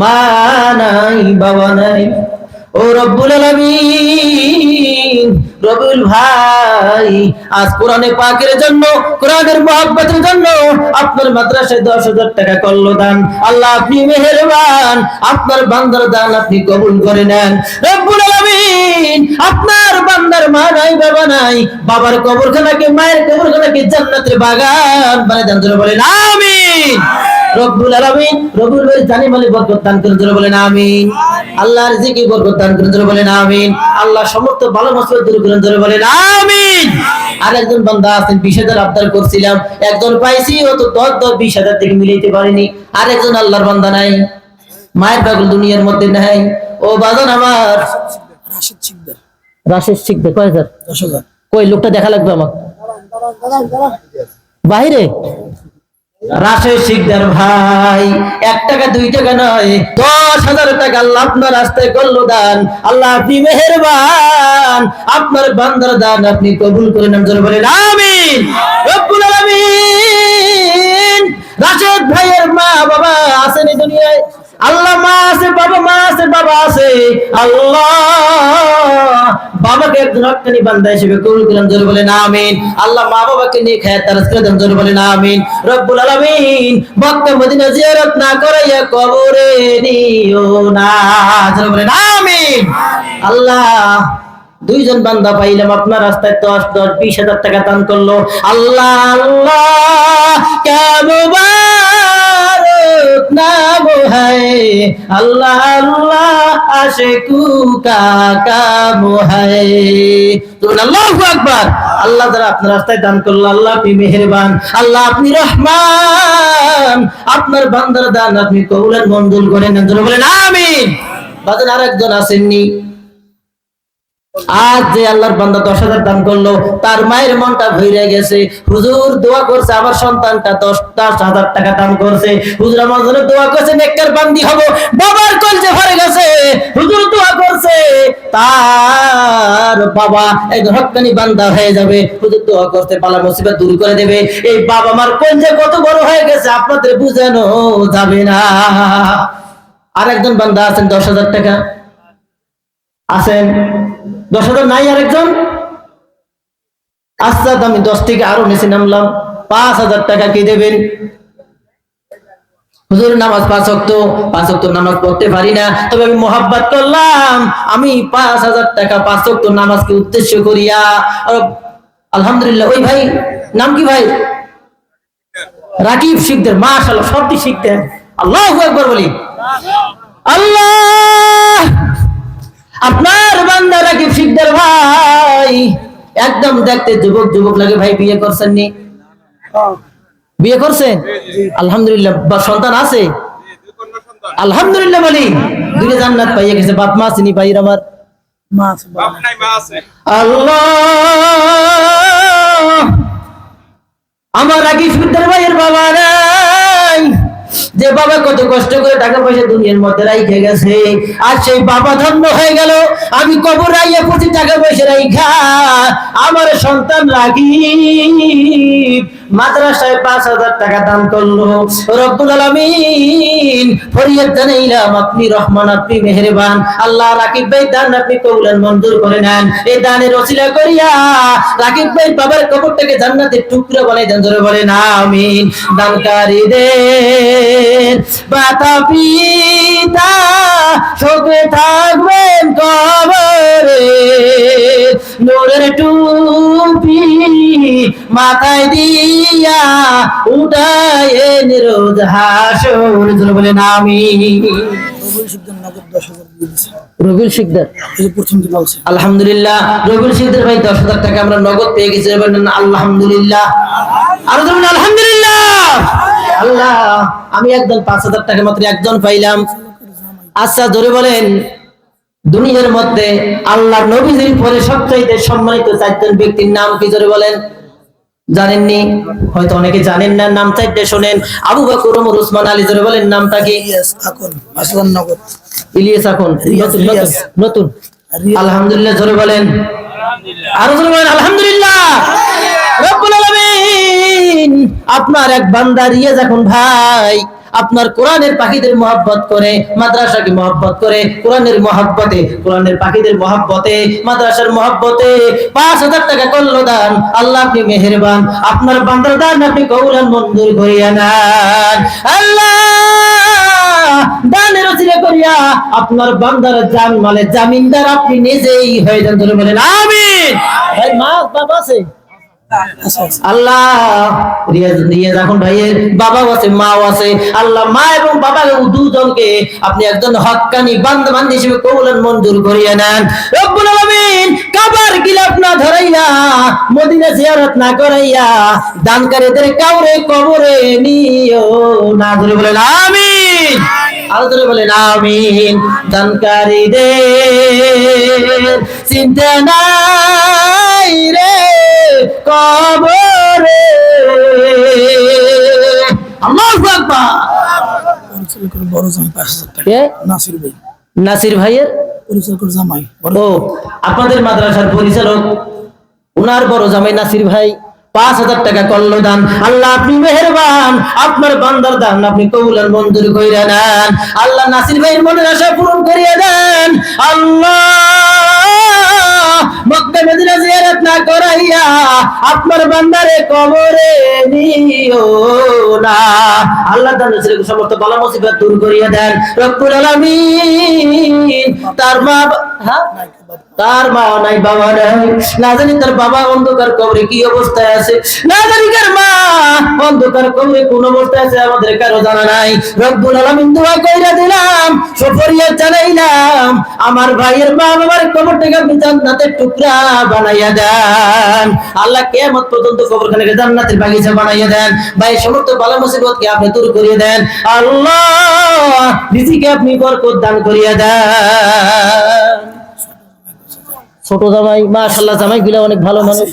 মা বাবা নাই। ও রব্বুল আলামিন রবুল ভাই, আজ কোরআনে পাকের জন্য, কোরআনের মহব্বতের জন্য আপনার মাদ্রাসায় দশ হাজার টাকা করল দান আল্লাহ, আপনি মেহেরবান, আপনার বান্দার দান আপনি কবুল করে নেন। রব্বুল আলামিন, আপনার বান্দার মা নাই, বাবা নাই, বাবার কবরখানাকে, মায়ের কবরখানাকে জান্নাতের বাগান বানিয়ে দেন বলেন, আমিন। রব্বুল আলামিন রব্বুল ভাই জানি মালি বরকত দান করেন জোরে বলেন আমিন। আল্লাহর জিকি বরকত দান করেন জোরে বলেন আমিন। আল্লাহ সমস্ত ভালো মুসিবত দূর করেন জোরে বলেন আমিন। আর একজন বান্দা আছেন বিশ হাজার আবদার করছিলাম। একজন পাইছি ও তো দশ দশ বিশ হাজার থেকে মিলাইতে পারিনি। আর একজন আল্লাহর বান্দা নাই। মায়ের পাগল দুনিয়ার মধ্যে নাই। ও বাজন আমার। রাশেদ শিকদার। রাশেশ ঠিক দে কয় হাজার? কই লোকটা দেখা লাগবে আমার বাহিরে রাশের শিকদার ভাই, এক টাকা, দুই টাকা নয়, দশ হাজার টাকা আল্লাহ আপনার রাস্তায় করল দান। আল্লাহ আপনি মেহেরবান, আপনার বান্দার দান আপনি কবুল করে নেন, জোরে বলেন, আমিন। রব্বুল আলামিন। রাশেদ ভাইয়ের মা বাবা আছেন এই দুনিয়ায়। আল্লাহ মা আছে, বাবা মা আছে, বাবা আছে। আল্লাহ বাবাকে একজন হকানি বান্দা হিসেবে কবুল করেন জোরে বলেন, আমিন। আল্লাহ মা বাবাকে নিয়ে খায়াত তারাস করে দেন জোরে বলেন, আমিন। রব্বুল আলামিন, মক্কা মদিনা জিয়ারত না করাইয়া কবরে নিও না, জোরে বলেন, আমিন। আল্লাহ, দুইজন বান্দা পাইলাম, আপনার রাস্তায় দশ দশ, বিশ হাজার টাকা দান করল। আল্লাহ আল্লাহ, কেমন না মোহাই, আল্লাহ আল্লাহ আসে কাকা মোহাই। আল্লাহ আকবার, আল্লাহ দ্বারা আপনার রাস্তায় দান করল, আল্লাহ আপনি মেহেরবান, আল্লাহ আপনি রহমান। আপনার বান্দার দান আপনি কবুলের মঞ্জুর করেন বলেন আমি বাজার আরেকজন আসেননি আজ যে আল্লাহর বান্দা দশ হাজার দান করল, তার মায়ের মনটা ভরে গেছে। হুজুর দোয়া করছে, আমার সন্তানটা দশ দশ হাজার টাকা দান করছে। হুজুর আমার জন্য দোয়া করছে, নেককার বান্দি হব। বাবার কলজে ভরে গেছে। হুজুর দোয়া করছে, তার বাবা এক হকানি বান্দা হয়ে যাবে। হুজুর দোয়া করতে পালা মুসিবত দূর করে দেবে। এই বাবা আমার কলজে কত বড় হয়ে গেছে, আপনাদের বুঝানো যাবে না। আর একজন বান্দা আছেন, দশ হাজার টাকা। আছেন? দশ হাজার নাই আরেকজন? আচ্ছা তো আমি দশ থেকে আরও নিচে নামলাম। পাঁচ হাজার টাকা কি দেবেন? হুজুর, নামাজ পাঁচ অক্ত পাঁচ অক্ত নামাজ পড়তে পারি না। তবে আমি মোহাব্বত করলাম। আমি পাঁচ হাজার টাকা পাঁচ অক্ত নামাজকে উদ্দেশ্য করিয়া আলহামদুলিল্লাহ, ওই ভাই, নাম কি ভাই? রাকিব শিখদের মাশাআল্লাহ সবটি শিখতেন আল্লাহ একবার বলি। আল্লাহ! আপনার বান্দা রাকিব শিকদার ভাই? একদম দেখতে যুবক যুবক লাগে ভাই বিয়ে করছেন নি বিয়ে করছেন? আলহামদুলিল্লাহ বা সন্তান আছে? আলহামদুলিল্লাহ বলি দুটো জান্নাত পাইয়ে গেছে বাপ মা চিনি ভাইয়ের আমার? মা আছে বাপ নাই মা আছে। আল্লাহ! আমার রাকিব শিকদার ভাইয়ের বাবা নাই যে বাবা কত কষ্ট করে টাকা পয়সা দুনিয়ার মধ্যে রাইখে গেছে, আর সেই বাবা ধন্য হয়ে গেল, আমি কবর রাইয়া প্রতি টাকা পয়সা রাইখা, আমার সন্তান রাখি মাদ্রাসায় পাঁচ হাজার টাকা দান করল। রব্বুল আলামিন ফরিয়াদ জানাইলাম, আপনি রহমান, আপনি মেহেরবান। আল্লাহ রাকিব ভাই দান আপনি কবুলেন মঞ্জুর করে নেন। এই দানের ওসিলা করিয়া রাকিব ভাই বাবার কবরটাকে জান্নাতের টুকরো বানাই দেন, জোরে বলেন, আমিন। দানকারীদের মাতা পিতা শোকে থাকবেন কবরে। নূরের টুপি মাথায় দিয়া উঠায় রোজ হাসর জোরে বলেন আমিন। রবুল শিকদার নগদ দশ হাজার দিয়ে দিচ্ছে রবিউল শিকদার। এই যে প্রথম দিন বলছে আলহামদুলিল্লাহ রবিউল শিকদার ভাই দশ হাজার টাকা আমরা নগদ পেয়ে গেছি আলহামদুলিল্লাহ। আরও ধরুন আলহামদুলিল্লাহ। আল্লাহ আমি একজন পাঁচ হাজার টাকা মাত্র একজন পাইলাম। আচ্ছা ধরে বলেন। দুনিয়ার মধ্যে আল্লাহ নবীজির পরে সবচাইতে সম্মানিত চারজন ব্যক্তির নাম কি? ধরে বলেন। জানেননি? হয়তো অনেকে জানেন না নাম চাইতে শোনেন। আবু বাকুর ওমর উসমান আলী ধরে বলেন নামটা কি? ইলিয়াস এখন নতুন আলহামদুলিল্লাহ ধরে বলেন। আরও ধরে বলেন আলহামদুলিল্লাহ। রব্বুল আলামিন আপনার এক বান্দা রিয়াজ এখন ভাই আপনার কোরআনের পাখিদের মহব্বত করে, মাদ্রাসাকে মহব্বত করে, কোরআনের মহব্বতে, কোরআনের পাখিদের মহব্বতে, মাদ্রাসার মহব্বতে পাঁচ হাজার টাকা করল দান আল্লাহ আপনি মেহেরবান। আপনার বান্দার দান আপনি কৌরান মঞ্জুর করিয়া নেন। আল্লাহ, দানের ওসিলা করিয়া আপনার বান্দার জান মালে জামিনদার আপনি নিজেই হয়ে যান। ধরে বলেন, আমিন। ভাই মা বাবা আছে? আল্লাহ এখন ভাইয়ের, বাবাও আছে, মাও আছে। আল্লাহ মা এবং বাবা দুজনকে আপনি একজন হক্কানি বান্দা বান্দি হিসেবে মঞ্জুর করিয়ে নেন। রব্বুল কাবার গিলাফ না ধরাইয়া, মদিনা জিয়ারত না করাইয়া দানকারীদের কাউরে কবরে নিও না ধরে বলেন, আমিন। আরও ধরে বলেন, আমিন। দানকারীদের চিন্তা নাই রে। কবরে। বড় জামাই পাঁচ হাজার টাকা। নাসির ভাই। নাসির ভাইয়ের? পরিচালকের জামাই ও আপনাদের মাদ্রাসার পরিচালক উনার বড় জামাই নাসির ভাই পাঁচ হাজার টাকা করল দান আল্লাহ আপনি মেহেরবান। আপনার বান্দার দান আপনি কবুলার মঞ্জুর কইরা নেন। আল্লাহ নাসির ভাইয়ের মনের আশা পূরণ করিয়ে দেন। আল্লাহ! মক্কা মদিনা জিয়ারত না করাইয়া আপনার বান্দারে কবরে নিও না। আল্লাহ তাআলা ছেলেকে সমস্ত বালা মুসিবত দূর করিয়ে দেন। রব্বুল আলামিন, তার মা হ্যাঁ? তার মা নাই, বাবা নাই। না জানি তার বাবা অন্ধকার কবরে কি অবস্থায় আছে। না জানি কার মা অন্ধকার কবরে কোন অবস্থায় আছে, আমাদের কারও জানা নাই। রব্বুল আলামিন দোয়া কইরা দিলাম, সফরিয়া জানাইলাম, আমার ভাইয়ের মা বাবার কবরটাকে আপনি জান্নাতের টুকরা বানাইয়া দেন। আল্লাহ কিয়ামত পর্যন্ত কবরখানাকে জান্নাতের বাগিচা বানাইয়া দেন। ভাই সমস্ত বালা মুসিবতকে আপনি দূর করিয়ে দেন। আল্লাহ রিজিকে আপনি বরকত দান করিয়া দেন। ছোট জামাই মাশাল্লাহ জামাই গুলা অনেক ভালো মানুষ।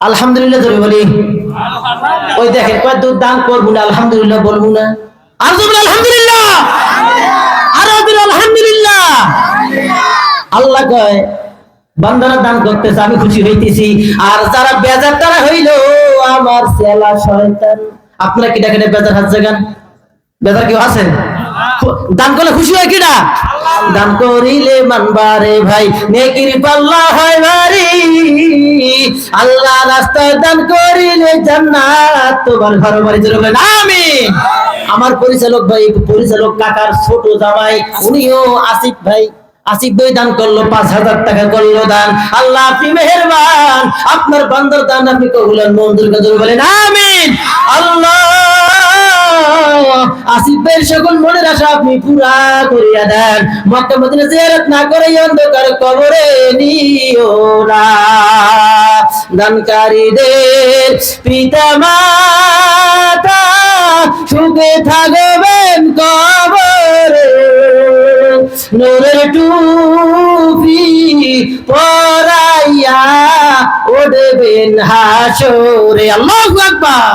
আলহামদুলিল্লাহ ধরে বলি। ওই দেখেন, কয় দুধ দান করব না, আলহামদুলিল্লাহ বলব না। আর আলহামদুলিল্লাহ। আর আলহামদুলিল্লাহ। আল্লাহ কয় বান্দারা দান করতেছে, আমি খুশি হইতেছি। আর যারা বেজার, তারা হইল আমার সেলা শয়তান। আপনারা কিটা কিটা বেজার হাত জাগান? বেজার কেউ আছেন দান করলে খুশি হয় কিনা? দান করিলে মানবারে ভাই, নেকির পাল্লা হয় ভারি। আল্লাহ রাস্তায় দান করিলে জান্নাত, তোমার ঘর বাড়ি চলে বলেন, আমিন। আমার পরিচালক ভাই, পরিচালক কাকার ছোট জামাই, উনিও আসিফ ভাই। আসিফ ভাই দান করল, পাঁচ হাজার টাকা করল দান। আল্লাহ মেহেরবান। আপনার বান্দর দান আপনি কবুলান মঞ্জুর করে বলেন, আমিন। আল্লাহ। আসিফ ভাইয়ের সকল মনের আশা আপনি পুরা করিয়া দেন। মক্কা মদিনা জিয়ারত না করে অন্ধকার কবরে নিও না। দানকারীদের পিতা মাতা সুখে থাকবেন কবরে নূরের টুপি পরাইয়া উঠবেন হাসরে। আল্লাহু আকবার।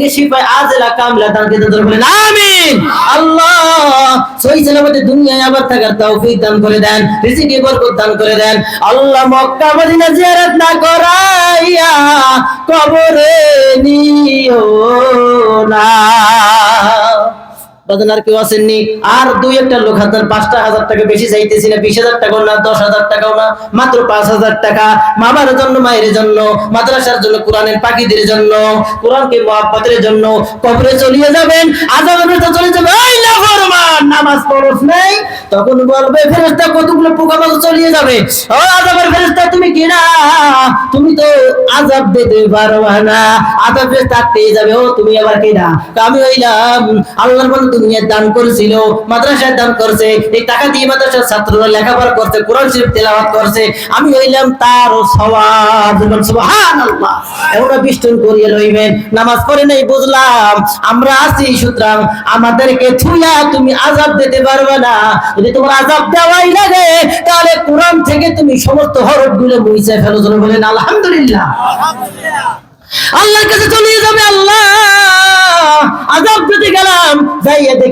থেকে শিফায় আজলা কামলা দান কে দান বলেন, আমিন। আল্লাহ, সহি সালামতে দুনিয়ায় আবার থাকার তৌফিক দান করে দেন, রিজিকে বরকত দান করে দেন। আল্লাহ মক্কা মদিনা জিয়ারত না করাইয়া কবরে নিও না। আর দুই একটা লোক হাতার পাঁচটা হাজার টাকা বেশি চাইতেছি না, বিশ হাজার টাকাও না, দশ হাজার টাকাও না, মাত্র পাঁচ হাজার টাকা মামার জন্য, মায়ের জন্য, মাদ্রাসার জন্য, কোরআনের পাখিদের জন্য, কোরআনকে মহাপাতের জন্য কবরে চলিয়ে যাবেন আজাবের চলে ফরমান নামাজ পড়স নাই, তখন বলবে কতগুলো চলিয়ে যাবে? ও তুমি কি না? তুমি তো দিতে না। যাবে। ও, তুমি আবার কি না? আমি হইলাম। আল্লাহর দান করেছিল, মাদ্রাসায় দান করছে, এই টাকা দিয়ে মাদ্রাসার ছাত্ররা লেখাপড়া করছে, কোরআন শরীফ তেলাওয়াত করছে। আমি হইলাম তার সওয়াব। সুবহানাল্লাহ। এমন বিষ্টন করিয়ে লইবেন নামাজ পড়ে নাই, বুঝলাম। আমরা আছি, সুতরাং আমাদেরকে থুইয়া তুমি আযাব দিতে পারবে না। যদি তোমার আজাব দেওয়াই লাগে, তাহলে কোরআন থেকে তুমি সমস্ত হরফগুলো মুছে ফেলো। বলে বলেন, আলহামদুলিল্লাহ। আল্লাহর কাছে চলে যাবে আল্লাহ। আজাব দিতে গেলাম, যাইয়া দেখি